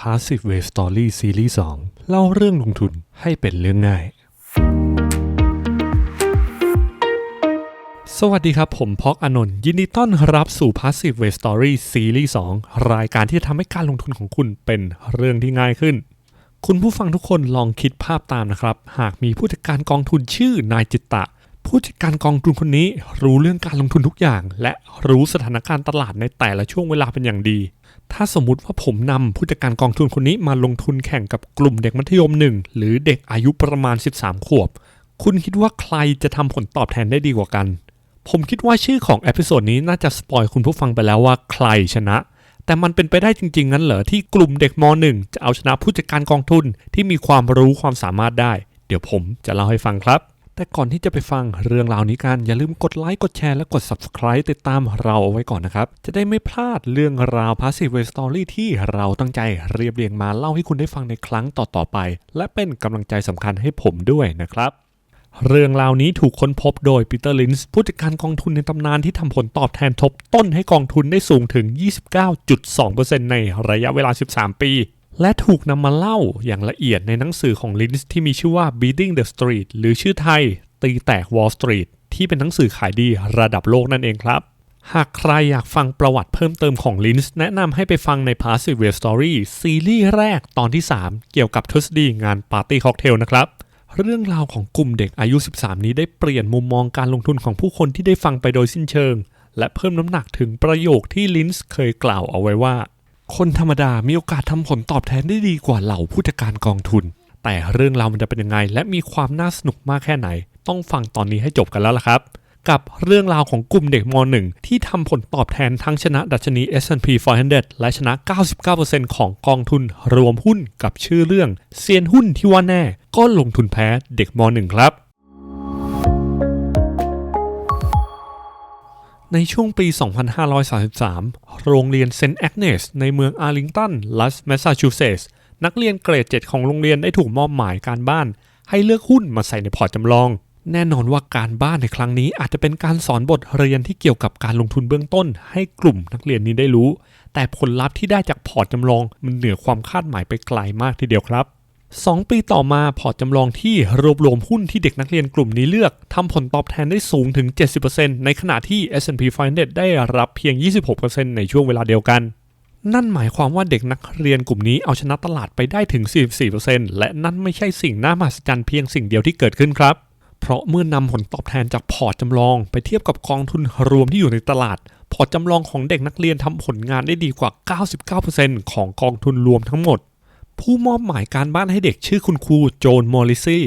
Passive Way Story ซีรีส์2เล่าเรื่องลงทุนให้เป็นเรื่องง่าย สวัสดีครับ ผมพอกอนนท์ยินดีต้อนรับสู่ Passive Way Story ซีรีส์2รายการที่จะทำให้การลงทุนของคุณเป็นเรื่องที่ง่ายขึ้น คุณผู้ฟังทุกคนลองคิดภาพตามนะครับ หากมีผู้จัดการกองทุนชื่อนายจิตตะ ผู้จัดการกองทุนคนนี้รู้เรื่องการลงทุนทุกอย่าง และรู้สถานการณ์ตลาดในแต่ละช่วงเวลาเป็นอย่างดี ถ้าสมมุติว่าผมนำผู้จัดการกองทุนคนนี้มาลงทุนแข่งกับกลุ่มเด็กมัธยมหนึ่งหรือเด็กอายุประมาณ 13 ขวบ คุณคิดว่าใครจะทำผลตอบแทนได้ดีกว่ากัน ผมคิดว่าชื่อของเอพิโซดนี้น่าจะสปอยคุณผู้ฟังไปแล้วว่าใครชนะ แต่มันเป็นไปได้จริงๆงั้นเหรอที่กลุ่มเด็กม .1 จะเอาชนะผู้จัดการกองทุนที่มีความรู้ความสามารถได้ เดี๋ยวผมจะเล่าให้ฟังครับ แต่ก่อนที่จะไปฟังเรื่องราวนี้กัน อย่าลืมกดไลค์กดแชร์และกด subscribe ติดตามเราเอาไว้ก่อนนะครับ จะได้ไม่พลาดเรื่องราว Passive Way Story ที่เราตั้งใจเรียบเรียงมาเล่าให้คุณได้ฟังในครั้งต่อๆไป และเป็นกำลังใจสำคัญให้ผมด้วยนะครับเรื่องราวนี้ถูกค้นพบโดยปีเตอร์ลินส์ผู้จัดการกองทุนในตำนานที่ทำผลตอบแทนทบต้นให้กองทุนได้สูงถึง 29.2%ในระยะเวลา 13 ปี และถูกนำมาเล่าอย่างละเอียดในหนังสือของลินส์ที่มีชื่อว่า Beating the Street หรือชื่อไทย ตีแตก Wall Street ที่เป็นหนังสือขายดีระดับโลกนั่นเองครับ หากใครอยากฟังประวัติเพิ่มเติมของลินส์แนะนำให้ไปฟังใน Passive Way Story ซีรีส์แรกตอนที่ 3 เกี่ยวกับทฤษฎีงานปาร์ตี้ค็อกเทลนะครับ เรื่องราวของกลุ่มเด็กอายุ 13 นี้ได้เปลี่ยนมุมมองการลงทุนของผู้คนที่ได้ฟังไปโดยสิ้นเชิง และเพิ่มน้ำหนักถึงประโยคที่ลินส์เคยกล่าวเอาไว้ว่า คนธรรมดามีโอกาสทำผลตอบแทนได้ดีกว่าเหล่าผู้จัดการกองทุน แต่เรื่องราวมันจะเป็นยังไง และมีความน่าสนุกมากแค่ไหน ต้องฟังตอนนี้ให้จบกันแล้วล่ะครับ กับเรื่องราวของกลุ่มเด็กม .1 ที่ทำผลตอบแทนทั้งชนะดัชนี S&P 500 และชนะ 99%ของกองทุนรวมหุ้นกับชื่อเรื่องเซียนหุ้นที่ว่าแน่ ก็ลงทุนแพ้เด็กม .1 ครับ ในช่วงปี 2533 โรงเรียนเซนต์แอกเนสในเมืองอาร์ลิงตัน รัฐแมสซาชูเซตส์ นักเรียนเกรด 7 ของโรงเรียนได้ถูกมอบหมายการบ้าน ให้เลือกหุ้นมาใส่ในพอร์ตจำลอง แน่นอนว่าการบ้านในครั้งนี้อาจจะเป็นการสอนบทเรียนที่เกี่ยวกับการลงทุนเบื้องต้น ให้กลุ่มนักเรียนนี้ได้รู้ แต่ผลลัพธ์ที่ได้จากพอร์ตจำลองมันเหนือความคาดหมายไปไกลมากทีเดียวครับ 2 ปีต่อมาพอร์ตจำลองที่รวบรวมหุ้นที่เด็กนักเรียนกลุ่มนี้เลือกทำผลตอบแทนได้สูงถึง 70%ในขณะที่ S&P 500ได้รับเพียง 26%ในช่วงเวลาเดียวกัน นั่นหมายความว่าเด็กนักเรียนกลุ่มนี้เอาชนะตลาดไปได้ถึง 44%และนั่นไม่ใช่สิ่งน่ามหัศจรรย์เพียงสิ่งเดียวที่เกิดขึ้นครับ เพราะเมื่อนำผลตอบแทนจากพอร์ตจำลอง ไปเทียบกับกองทุนรวมที่อยู่ในตลาด พอร์ตจำลองของเด็กนักเรียนทำผลงานได้ดีกว่า 99%ของกองทุนรวมทั้งหมด ผู้มอบหมายการบ้านให้เด็กชื่อคุณครูโจนมอริซี่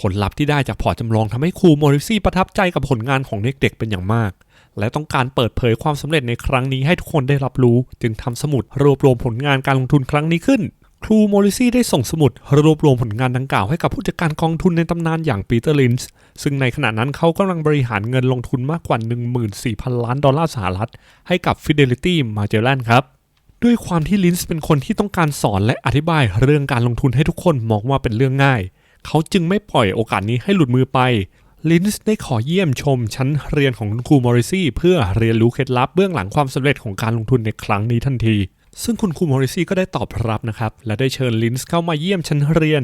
ผลลัพธ์ที่ได้จากพอร์ตจำลองทำให้ครูมอริซี่ประทับใจกับผลงานของเด็กๆเป็นอย่างมาก และต้องการเปิดเผยความสำเร็จในครั้งนี้ให้ทุกคนได้รับรู้ จึงทำสมุดรวบรวมผลงานการลงทุนครั้งนี้ขึ้น ครูมอริซี่ได้ส่งสมุดรวบรวมผลงานดังกล่าวให้กับผู้จัดการกองทุนในตำนานอย่างปีเตอร์ลินส์ซึ่งในขณะนั้นเขากำลังบริหารเงินลงทุนมากกว่า 14,000 ล้านดอลลาร์สหรัฐให้กับ Fidelity Magellan ครับ ด้วยความที่ลินส์เป็นคนที่ต้องการสอนและอธิบายเรื่องการลงทุนให้ทุกคนมองว่าเป็นเรื่องง่าย เขาจึงไม่ปล่อยโอกาสนี้ให้หลุดมือไปลินส์ได้ขอเยี่ยมชมชั้นเรียนของคุณครูมอริซี่เพื่อเรียนรู้เคล็ดลับเบื้องหลังความสำเร็จของการลงทุนในครั้งนี้ทันที ซึ่งคุณครูมอริซี่ก็ได้ตอบรับนะครับ และได้เชิญลินส์เข้ามาเยี่ยมชั้นเรียน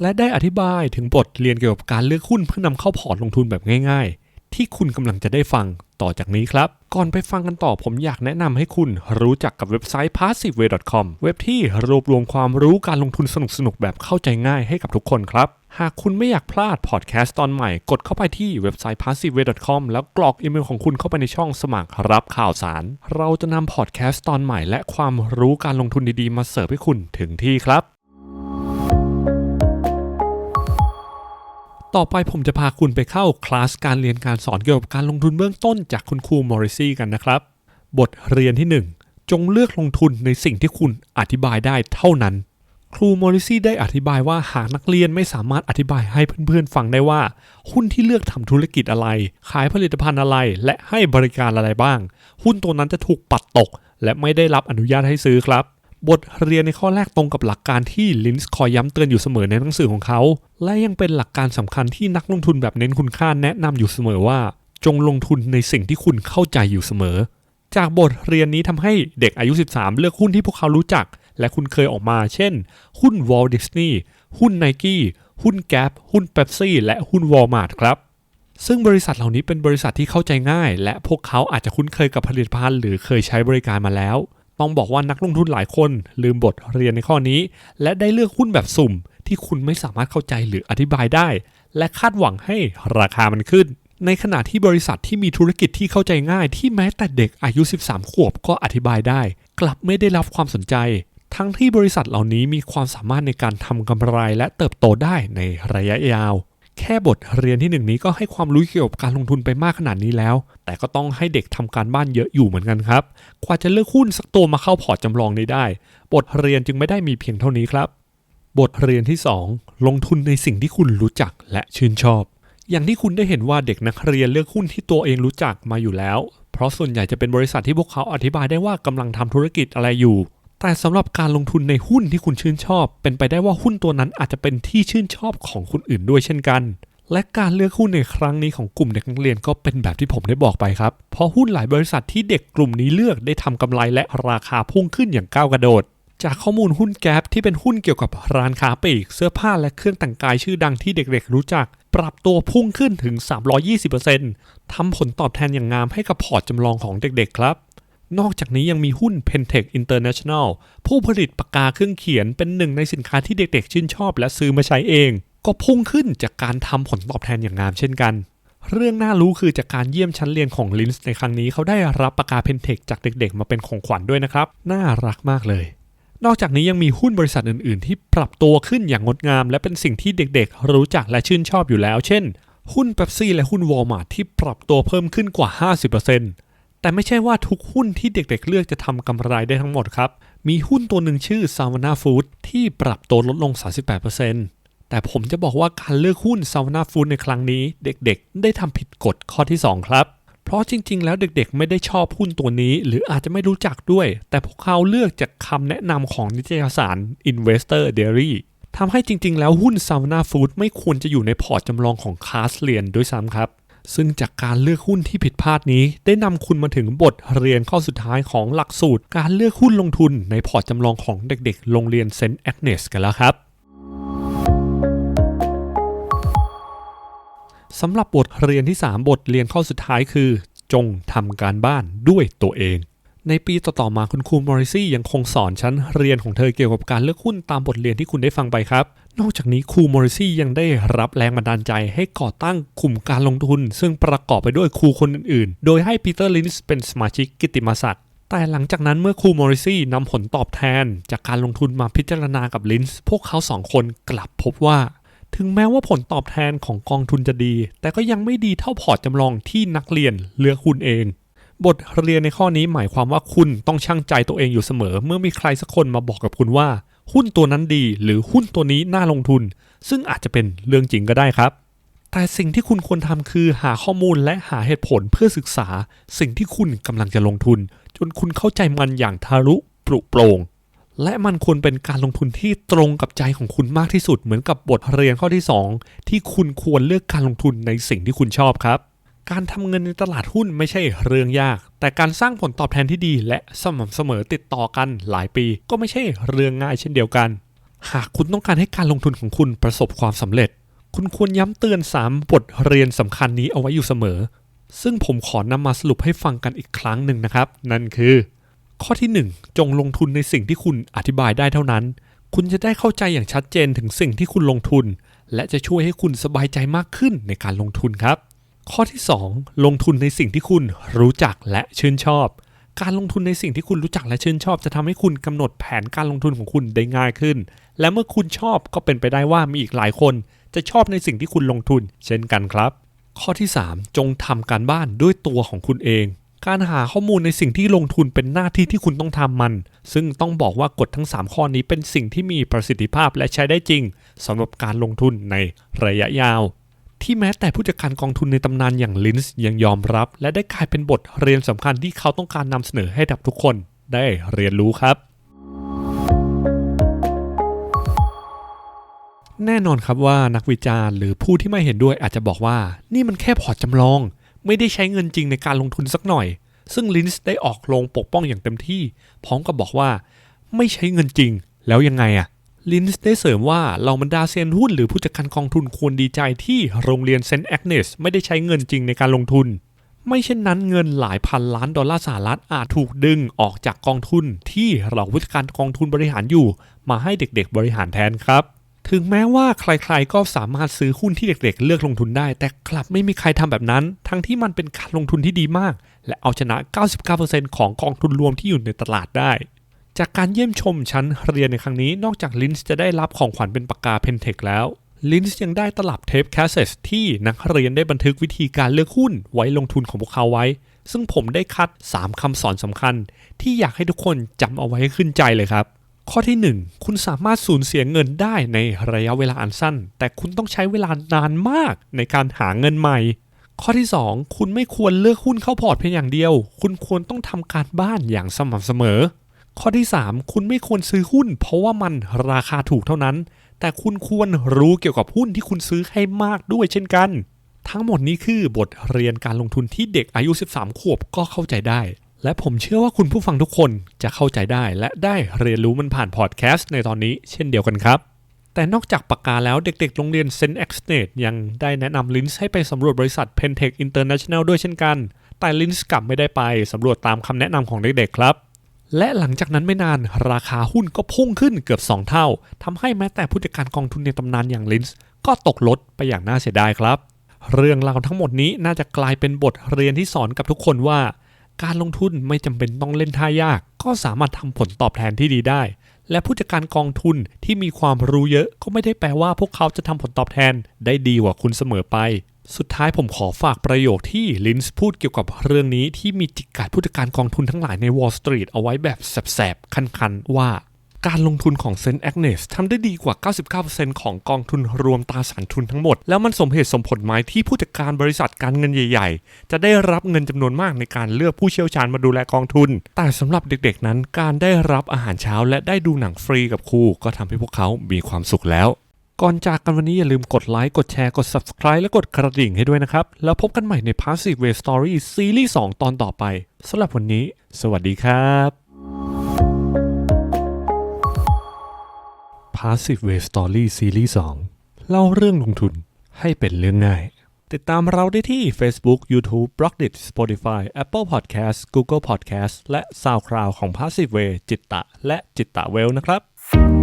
และได้อธิบายถึงบทเรียนเกี่ยวกับการเลือกหุ้นเพื่อนำเข้าพอร์ตลงทุนแบบง่ายๆ ที่คุณกำลังจะได้ฟังต่อจากนี้ครับ ก่อนไปฟังกันต่อผมอยากแนะนำให้คุณรู้จักกับเว็บไซต์ passiveway.com เว็บที่รวบรวมความรู้การลงทุนสนุกๆแบบเข้าใจง่ายให้กับทุกคนครับ หากคุณไม่อยากพลาดพอดแคสต์ตอนใหม่ กดเข้าไปที่เว็บไซต์ passiveway.com แล้วกรอกอีเมลของคุณเข้าไปในช่องสมัครรับข่าวสาร เราจะนำพอดแคสต์ตอนใหม่ และความรู้การลงทุนดีๆ มาเสิร์ฟให้คุณถึงที่ครับ ต่อไปผมจะพาคุณไปเข้าคลาสการเรียนการสอนเกี่ยวกับการลงทุนเบื้องต้นจากคุณครูมอริซี่กันนะครับ บทเรียนที่ 1 จงเลือกลงทุนในสิ่งที่คุณอธิบายได้เท่านั้น ครูมอริซี่ได้อธิบายว่าหากนักเรียนไม่สามารถอธิบายให้เพื่อนๆฟังได้ว่า หุ้นที่เลือกทำธุรกิจอะไร ขายผลิตภัณฑ์อะไร และให้บริการอะไรบ้าง หุ้นตัวนั้นจะถูกปัดตก และไม่ได้รับอนุญาตให้ซื้อครับ บทเรียนในข้อแรกตรงกับหลักการที่ลินส์คอยย้ำเตือนอยู่เสมอในหนังสือของเขา และยังเป็นหลักการสำคัญที่นักลงทุนแบบเน้นคุณค่าแนะนำอยู่เสมอว่า จงลงทุนในสิ่งที่คุณเข้าใจอยู่เสมอ จากบทเรียนนี้ทำให้เด็กอายุ 13 เลือกหุ้นที่พวกเขารู้จัก และคุณเคยออกมา เช่น หุ้น Walt Disney หุ้น Nike หุ้น Gap หุ้น Pepsi และหุ้น Walmart ครับซึ่งบริษัทเหล่านี้เป็นบริษัทที่เข้าใจง่าย และพวกเขาอาจจะคุ้นเคยกับผลิตภัณฑ์หรือเคยใช้บริการมาแล้ว ต้องบอกว่านักลงทุนหลายคนลืมบทเรียนในข้อนี้ และได้เลือกหุ้นแบบสุ่ม ที่คุณไม่สามารถเข้าใจหรืออธิบายได้ และคาดหวังให้ราคามันขึ้น ในขณะที่บริษัทที่มีธุรกิจที่เข้าใจง่าย ที่แม้แต่เด็กอายุ 13 ขวบก็อธิบายได้ กลับไม่ได้รับความสนใจ ทั้งที่บริษัทเหล่านี้มีความสามารถในการทำกำไรและเติบโตได้ในระยะยาว แค่บทเรียนที่หนึ่งนี้ก็ให้ความรู้เกี่ยวกับการลงทุนไปมากขนาดนี้แล้ว แต่ก็ต้องให้เด็กทำการบ้านเยอะอยู่เหมือนกันครับ กว่าจะเลือกหุ้นสักตัวมาเข้าพอร์ตจำลองนี้ได้ บทเรียนจึงไม่ได้มีเพียงเท่านี้ครับ บทเรียนที่ 2 ลงทุนในสิ่งที่คุณรู้จักและชื่นชอบ อย่างที่คุณได้เห็นว่าเด็กนักเรียนเลือกหุ้นที่ตัวเองรู้จักมาอยู่แล้ว เพราะส่วนใหญ่จะเป็นบริษัทที่พวกเขาอธิบายได้ว่ากำลังทำธุรกิจอะไรอยู่ แต่สำหรับการลงทุนในหุ้นที่คุณชื่นชอบ เป็นไปได้ว่าหุ้นตัวนั้นอาจจะเป็นที่ชื่นชอบของคนอื่นด้วยเช่นกัน และการเลือกหุ้นในครั้งนี้ของกลุ่มเด็กนักเรียนก็เป็นแบบที่ผมได้บอกไปครับ เพราะหุ้นหลายบริษัทที่เด็กกลุ่มนี้เลือกได้ทำกำไรและราคาพุ่งขึ้นอย่างก้าวกระโดดจากข้อมูลหุ้นแก๊ปที่เป็นหุ้นเกี่ยวกับร้านค้าปลีก เสื้อผ้าและเครื่องแต่งกายชื่อดังที่เด็กๆรู้จัก ปรับตัวพุ่งขึ้นถึง 320%ทำผลตอบแทนอย่างงามให้กับพอร์ตจำลองของเด็กๆครับ นอกจากนี้ยังมีหุ้น Pentech International ผู้ผลิตปากกาเครื่องเขียนเป็นหนึ่งในสินค้าที่เด็กๆ ชื่นชอบและซื้อมาใช้เอง ก็พุ่งขึ้นจากการทำผลตอบแทนอย่างงามเช่นกัน เรื่องน่ารู้คือจากการเยี่ยมชั้นเรียนของลินส์ในครั้งนี้เขาได้รับปากกา Pentech จากเด็กๆ มาเป็นของขวัญด้วยนะครับ น่ารักมากเลย นอกจากนี้ยังมีหุ้นบริษัทอื่นๆ ที่ปรับตัวขึ้นอย่างงดงาม และเป็นสิ่งที่เด็กๆ รู้จักและชื่นชอบอยู่แล้ว เช่น หุ้นเ e ปซี่และหุ้น Walmart ที่ปรับตัวเพิ่มขึ้นกว่า 50% แต่ไม่ใช่ว่าทุกหุ้นที่เด็กๆเลือกจะทำกำไรได้ทั้งหมดครับ มีหุ้นตัวหนึ่งชื่อ s a v a n a h Food ที่ปรับตัวลดลง 38%แต่ผมจะบอกว่าการเลือกหุ้น s a v a n a h Food ในครั้งนี้เด็กๆ ได้ทำผิดกฎข้อที่ 2 ครับ เพราะจริงๆ แล้วเด็กๆ ไม่ได้ชอบหุ้นตัวนี้ หรืออาจจะไม่รู้จักด้วย แต่พวกเขาเลือกจากคำแนะนำของนิตยสาร Investor Diary ทำให้จริงๆ แล้วหุ้น Savannah Food ไม่ควรจะอยู่ในพอร์ตจำลองของคลาสเรียนด้วยซ้ำครับ ซึ่งจากการเลือกหุ้นที่ผิดพลาดนี้ ได้นำคุณมาถึงบทเรียนข้อสุดท้ายของหลักสูตร การเลือกหุ้นลงทุนในพอร์ตจำลองของเด็กๆ โรงเรียนเซนต์แอกเนสกันแล้วครับสำหรับบทเรียนที่ 3 บทเรียนข้อสุดท้ายคือ จงทำการบ้านด้วยตัวเอง ในปีต่อๆมาคุณครูมอริซี่ยังคงสอนชั้นเรียนของเธอเกี่ยวกับการเลือกหุ้นตามบทเรียนที่คุณได้ฟังไปครับ นอกจากนี้ครูมอริซี่ยังได้รับแรงบันดาลใจให้ก่อตั้งกลุ่มการลงทุน ซึ่งประกอบไปด้วยครูคนอื่นๆ โดยให้ปีเตอร์ลินส์เป็นสมาชิกกิตติมศักดิ์แต่หลังจากนั้นเมื่อครูมอริซี่นำผลตอบแทน จากการลงทุนมาพิจารณากับลินส์พวกเขาสองคนกลับพบว่า ถึงแม้ว่าผลตอบแทนของกองทุนจะดี แต่ก็ยังไม่ดีเท่าพอร์ตจำลองที่นักเรียนเลือกหุ้นเอง บทเรียนในข้อนี้หมายความว่าคุณต้องชั่งใจตัวเองอยู่เสมอ เมื่อมีใครสักคนมาบอกกับคุณว่า หุ้นตัวนั้นดีหรือหุ้นตัวนี้น่าลงทุน ซึ่งอาจจะเป็นเรื่องจริงก็ได้ครับ แต่สิ่งที่คุณควรทำคือหาข้อมูลและหาเหตุผลเพื่อศึกษา สิ่งที่คุณกำลังจะลงทุน จนคุณเข้าใจมันอย่างทะลุปรุโปร่งและมันควรเป็นการลงทุนที่ตรงกับใจของคุณมากที่สุดเหมือนกับบทเรียนข้อที่ 2 ที่คุณควรเลือกการลงทุนในสิ่งที่คุณชอบครับ การทำเงินในตลาดหุ้นไม่ใช่เรื่องยาก แต่การสร้างผลตอบแทนที่ดี และสม่ำเสมอติดต่อกันหลายปี ก็ไม่ใช่เรื่องง่ายเช่นเดียวกัน หากคุณต้องการให้การลงทุนของคุณประสบความสำเร็จ คุณควรย้ำเตือน 3 บทเรียนสำคัญนี้เอาไว้อยู่เสมอ ซึ่งผมขอนำมาสรุปให้ฟังกันอีกครั้งหนึ่งนะครับ นั่นคือ ข้อที่ 1 จงลงทุนในสิ่งที่คุณอธิบายได้เท่านั้น คุณจะได้เข้าใจอย่างชัดเจนถึงสิ่งที่คุณลงทุน และจะช่วยให้คุณสบายใจมากขึ้นในการลงทุนครับ ข้อที่ 2 ลงทุนในสิ่งที่คุณรู้จักและชื่นชอบ การลงทุนในสิ่งที่คุณรู้จักและชื่นชอบ จะทำให้คุณกำหนดแผนการลงทุนของคุณได้ง่ายขึ้น และเมื่อคุณชอบก็เป็นไปได้ว่ามีอีกหลายคน จะชอบในสิ่งที่คุณลงทุน เช่นกันครับ ข้อที่ 3 จงทำการบ้านด้วยตัวของคุณเอง การหาข้อมูลในสิ่งที่ลงทุนเป็นหน้าที่ที่คุณต้องทำมัน ซึ่งต้องบอกว่ากฎทั้ง 3 ข้อนี้เป็นสิ่งที่มีประสิทธิภาพและใช้ได้จริงสำหรับการลงทุนในระยะยาว ที่แม้แต่ผู้จัดการกองทุนในตำนานอย่างลินส์ยังยอมรับ และได้กลายเป็นบทเรียนสำคัญที่เขาต้องการนำเสนอให้กับทุกคนได้เรียนรู้ครับ แน่นอนครับว่านักวิจารณ์หรือผู้ที่ไม่เห็นด้วยอาจจะบอกว่า นี่มันแค่พอร์ตจำลอง ไม่ได้ใช้เงินจริงในการลงทุนสักหน่อย ซึ่งลินส์ได้ออกโรงปกป้องอย่างเต็มที่ พร้อมกับบอกว่า ไม่ใช้เงินจริง แล้วยังไงอะ ลินส์ได้เสริมว่าเราบรรดาเซียนหุ้นหรือผู้จัดการกองทุนควรดีใจที่โรงเรียนเซนต์แอกเนสไม่ได้ใช้เงินจริงในการลงทุน ไม่เช่นนั้นเงินหลายพันล้านดอลลาร์สหรัฐอาจถูกดึงออกจากกองทุนที่เราผู้จัดการกองทุนบริหารอยู่ มาให้เด็กๆบริหารแทนครับ ถึงแม้ว่าใครๆก็สามารถซื้อหุ้นที่เด็กๆ เลือกลงทุนได้ แต่กลับไม่มีใครทำแบบนั้น ทั้งที่มันเป็นการลงทุนที่ดีมาก และเอาชนะ 99%ของกองทุนรวมที่อยู่ในตลาดได้ จากการเยี่ยมชมชั้นเรียนในครั้งนี้ นอกจากลินส์จะได้รับของขวัญเป็นปากกาเพนเทคแล้วลินส์ยังได้ตลับเทปแคสเซตที่นักเรียนได้บันทึกวิธีการเลือกหุ้นไว้ลงทุนของพวกเขาไว้ ซึ่งผมได้คัด 3คำสอนสำคัญ ที่อยากให้ทุกคนจำเอาไว้ให้ขึ้นใจเลยครับ ข้อที่ 1 คุณสามารถสูญเสียเงินได้ในระยะเวลาอันสั้น แต่คุณต้องใช้เวลานานมากในการหาเงินใหม่ ข้อที่ 2 คุณไม่ควรเลือกหุ้นเข้าพอร์ตเพียงอย่างเดียว คุณควรต้องทำการบ้านอย่างสม่ำเสมอ ข้อที่ 3 คุณไม่ควรซื้อหุ้น เพราะว่ามันราคาถูกเท่านั้น แต่คุณควรรู้เกี่ยวกับหุ้นที่คุณซื้อให้มากด้วยเช่นกัน ทั้งหมดนี้คือบทเรียนการลงทุนที่เด็กอายุ 13 ขวบก็เข้าใจได้ และผมเชื่อว่าคุณผู้ฟังทุกคนจะเข้าใจได้ และได้เรียนรู้มันผ่านพอดแคสต์ในตอนนี้เช่นเดียวกันครับ แต่นอกจากปากกาแล้วเด็กๆ โรงเรียน s e n t x n e t ยังได้แนะนำลินส์ให้ไปสำรวจบริษัท Pentech International ด้วยเช่นกัน แต่ลินส์กลับไม่ได้ไปสำรวจตามคำแนะนำของเด็กๆครับ และหลังจากนั้นไม่นานราคาหุ้นก็พุ่งขึ้นเกือบ 2 เท่าทำให้แม้แต่ผู้จัดการกองทุนในตำนานอย่างลินส์ก็ตกลดไปอย่างน่าเสียดายครับ เรื่องราวทั้งหมดนี้น่าจะกลายเป็นบทเรียนที่สอนกับทุกคนว่า การลงทุนไม่จำเป็นต้องเล่นท่ายาก ก็สามารถทำผลตอบแทนที่ดีได้ และผู้จัดการกองทุนที่มีความรู้เยอะก็ไม่ได้แปลว่าพวกเขาจะทำผลตอบแทนได้ดีกว่าคุณเสมอไป สุดท้ายผมขอฝากประโยคที่ลินส์พูดเกี่ยวกับเรื่องนี้ที่มีจิกกัดผู้จัดการกองทุนทั้งหลายใน Wall Street เอาไว้แบบแสบๆ คันๆ ว่าการลงทุนของเซนต์แอกเนสทำได้ดีกว่า 99%ของกองทุนรวมตราสารทุนทั้งหมด แล้วมันสมเหตุสมผลไหมที่ผู้จัดการบริษัทการเงินใหญ่ๆ จะได้รับเงินจำนวนมากในการเลือกผู้เชี่ยวชาญมาดูแลกองทุน แต่สำหรับเด็กๆนั้นการได้รับอาหารเช้าและได้ดูหนังฟรีกับครูก็ทำให้พวกเขามีความสุขแล้ว ก่อนจากกันวันนี้อย่าลืมกดไลค์กดแชร์กด subscribe และกดกระดิ่งให้ด้วยนะครับ แล้วพบกันใหม่ใน Passive Way Story ซีรีส์2ตอนต่อไปสำหรับวันนี้ สวัสดีครับ Passive Way Story ซีรีส์2เล่าเรื่องลงทุนให้เป็นเรื่องง่าย ติดตามเราได้ที่ Facebook, YouTube, b l o g d i t Spotify, Apple Podcast, Google Podcast และ SoundCloud ของ Passive Way จิตตะ และจิตตะเวลนะครับ